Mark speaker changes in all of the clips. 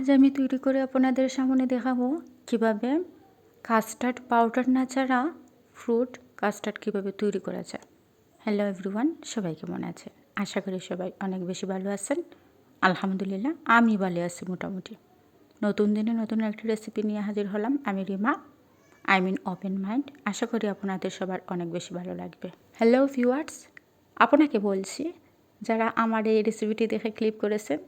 Speaker 1: আজ আমি তৈরি করে আপনাদের সামনে দেখাবো কীভাবে কাস্টার্ড পাউডার না ছাড়া ফ্রুট কাস্টার্ড কীভাবে তৈরি করা যায়। হ্যালো এভরিওয়ান সবাই কেমন আছে আশা করি সবাই অনেক বেশি ভালো আছেন। আলহামদুলিল্লাহ, আমি ভালো আছি মোটামুটি। নতুন দিনে নতুন একটি রেসিপি নিয়ে হাজির হলাম, আমি Rima. I mean open mind আশা করি আপনাদের সবার অনেক বেশি ভালো লাগবে। হ্যালো ভিউয়ার্স আপনাকে বলছি, যারা আমার এই রেসিপিটি দেখে ক্লিক করেছেন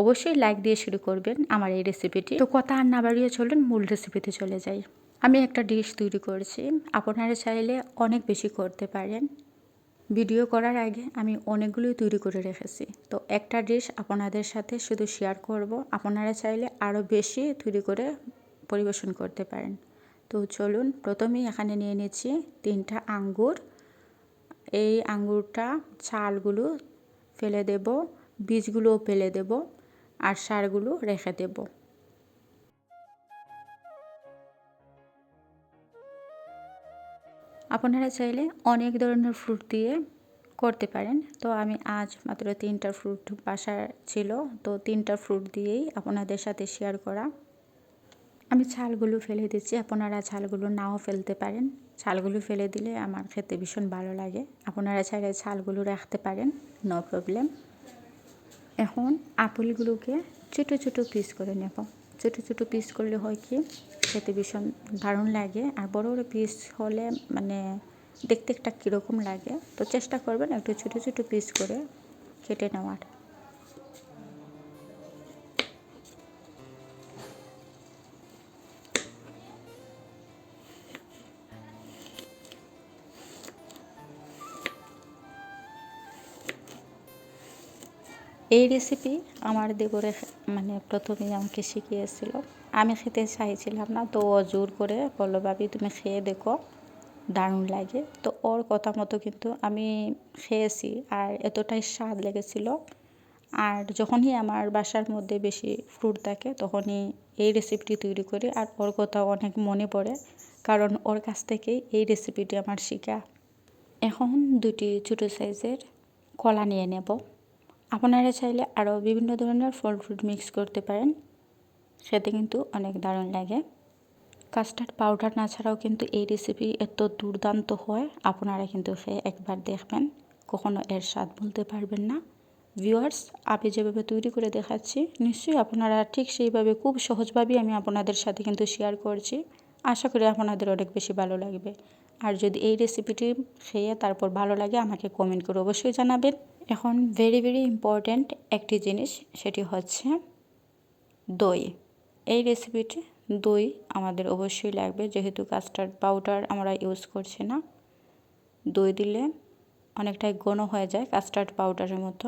Speaker 1: অবশ্যই লাইক দিয়ে শুরু করবেন আমার এই রেসিপিটি তো কথা আর না বাড়িয়ে চলুন, মূল রেসিপিতে চলে যাই। আমি একটা ডিশ তৈরি করছি। আপনারা চাইলে অনেক বেশি করতে পারেন। ভিডিও করার আগে আমি অনেকগুলোই তৈরি করে রেখেছি। তো একটা ডিশ আপনাদের সাথে শুধু শেয়ার করব। আপনারা চাইলে আরও বেশি তৈরি করে পরিবেশন করতে পারেন। তো চলুন, প্রথমেই এখানে নিয়ে নিচ্ছি তিনটা আঙ্গুর। এই আঙ্গুরটা ছালগুলো ফেলে দেব, বীজগুলোও ফেলে দেব। আর সারগুলো রেখে দেব। আপনারা চাইলে অনেক ধরনের ফ্রুট দিয়ে করতে পারেন। তো আমি আজ মাত্র তিনটা ফ্রুট বাসার ছিল, তো তিনটা ফ্রুট দিয়েই আপনাদের সাথে শেয়ার করা। আমি ছালগুলো ফেলে দিচ্ছি, আপনারা ছালগুলো নাও ফেলতে পারেন। ছালগুলো ফেলে দিলে আমার খেতে ভীষণ ভালো লাগে। আপনারা চাইলে ছালগুলো রাখতে পারেন নো প্রবলেম এখন আপেলগুলোকে ছোটো ছোটো পিস করে নেব। ছোটো ছোটো পিস করলে হয় কি, খেতে ভীষণ দারুণ লাগে আর বড় বড় পিস হলে মানে দেখতে একটা কীরকম লাগে। তো চেষ্টা করবেন একটু ছোটো ছোটো পিস করে কেটে নেওয়ার। এই রেসিপি আমার দেবরে মানে প্রথমেই আমাকে শিখিয়েছিল। আমি খেতে চাইছিলাম না, তো ও জোর করে বলল, ভাবি, তুমি খেয়ে দেখো, দারুণ লাগে। তো ওর কথা মতো কিন্তু আমি খেয়েছি, আর এতটাই স্বাদ লেগেছিল। আর যখনই আমার বাসার মধ্যে বেশি ফ্রুট থাকে, তখনই এই রেসিপিটি তৈরি করি, আর ওর কথা অনেক মনে পড়ে, কারণ ওর কাছ থেকেই এই রেসিপিটি আমার শিখা। এখন দুটি ছোটো সাইজের কলা নিয়ে নেব। আপনারা চাইলে আরও বিভিন্ন ধরনের ফল ফ্রুট মিক্স করতে পারেন। খেতে কিন্তু অনেক দারুণ লাগে। কাস্টার্ড পাউডার না ছাড়াও কিন্তু এই রেসিপি এত দুর্দান্ত হয়, আপনারা কিন্তু খেয়ে একবার দেখবেন। কখনো এর স্বাদ বলতে পারবেন না। ভিউয়ার্স আমি যেভাবে তৈরি করে দেখাচ্ছি, নিশ্চয়ই আপনারা ঠিক সেইভাবে খুব সহজভাবেই আমি আপনাদের সাথে কিন্তু শেয়ার করছি। আশা করি আপনাদের অনেক বেশি ভালো লাগবে। আর যদি এই রেসিপিটি খেয়ে তারপর ভালো লাগে, আমাকে কমেন্ট করে অবশ্যই জানাবেন। এখন ভেরি ভেরি ইম্পর্ট্যান্ট একটি জিনিস, সেটি হচ্ছে দই। এই রেসিপিটি দই আমাদের অবশ্যই লাগবে, যেহেতু কাস্টার্ড পাউডার আমরা ইউজ করছি না। দই দিলে অনেকটাই ঘন হয়ে যায় কাস্টার্ড পাউডারের মতো।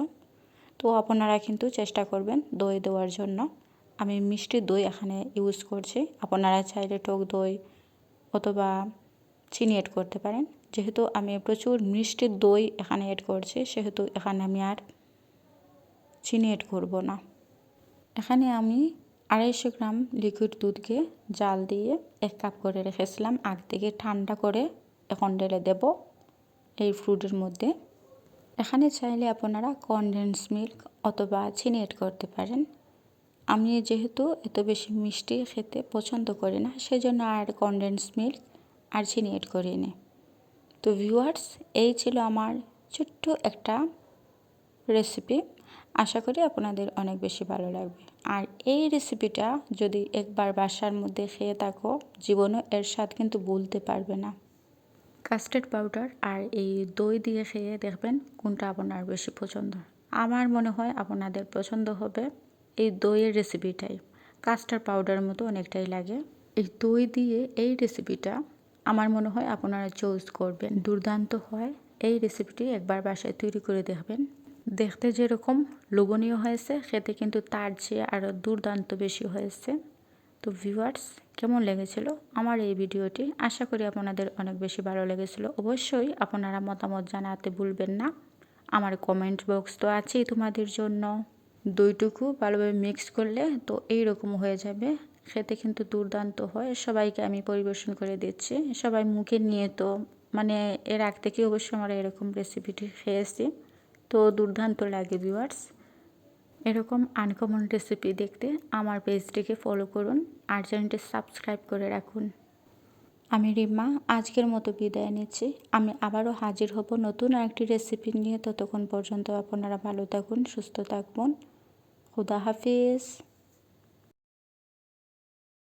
Speaker 1: তো আপনারা কিন্তু চেষ্টা করবেন দই দেওয়ার জন্য। আমি মিষ্টি দই এখানে ইউজ করছি। আপনারা চাইলে টক দই অথবা চিনি এড করতে পারেন। যেহেতু আমি প্রচুর মিষ্টি দই এখানে এড করছি, সেহেতু এখানে আমি আর চিনি এড করব না। এখানে আমি আড়াইশো গ্রাম লিকুইড দুধকে জাল দিয়ে এক কাপ করে রেখেছিলাম। আগ থেকে ঠান্ডা করে এখন ঢেলে দেব এই ফ্রুটের মধ্যে। এখানে চাইলে আপনারা কনডেন্স মিল্ক অথবা চিনি এড করতে পারেন। আমি যেহেতু এত বেশি মিষ্টি খেতে পছন্দ করি না, সেজন্য আর কনডেন্স মিল্ক আর চিনি এড করিনি। তো ভিউয়ার্স এই ছিল আমার ছোট্ট একটা রেসিপি আশা করি আপনাদের অনেক বেশি ভালো লাগবে। আর এই রেসিপিটা যদি একবার বাসার মধ্যে খেয়ে থাকো জীবনও এর স্বাদ কিন্তু বলতে পারবে না। কাস্টার্ড পাউডার আর এই দই দিয়ে খেয়ে দেখবেন কোনটা আপনার বেশি পছন্দ। আমার মনে হয় আপনাদের পছন্দ হবে এই দইয়ের রেসিপিটাই কাস্টার্ড পাউডারের মতো অনেকটাই লাগে। এই দই দিয়ে এই রেসিপিটা আমার মনে হয় আপনারা চুজ করবেন। দুর্দান্ত হয়। এই রেসিপিটি একবার বাসায় তৈরি করে দেখবেন। দেখতে যেরকম লোভনীয় হয়েছে, খেতে কিন্তু তার চেয়ে আরও দুর্দান্ত বেশি হয়েছে। তো ভিউয়ার্স কেমন লেগেছিল আমার এই ভিডিওটি? আশা করি আপনাদের অনেক বেশি ভালো লেগেছিল। অবশ্যই আপনারা মতামত জানাতে ভুলবেন না। আমার কমেন্ট বক্স তো আছেই তোমাদের জন্য। দুইটুকু ভালোভাবে মিক্স করলে তো এই রকম হয়ে যাবে। খেতে কিন্তু দুর্দান্ত হয়। সবাইকে আমি পরিবেশন করে দিচ্ছি। সবাই মুখে নিয়ে তো মানে এর আগ থেকে অবশ্যই আমরা এরকম রেসিপিটি খেয়েছি। তো দুর্দান্ত লাগে ভিউয়ার্স এরকম আনকমন রেসিপি দেখতে আমার পেজটিকে ফলো করুন আর চ্যানেলটি সাবস্ক্রাইব করে রাখুন। আমি রিম্মা, আজকের মতো বিদায় নিচ্ছি। আমি আবারও হাজির হব নতুন একটি রেসিপি নিয়ে। ততক্ষণ পর্যন্ত আপনারা ভালো থাকুন, সুস্থ থাকুন। খুদা হাফিজ।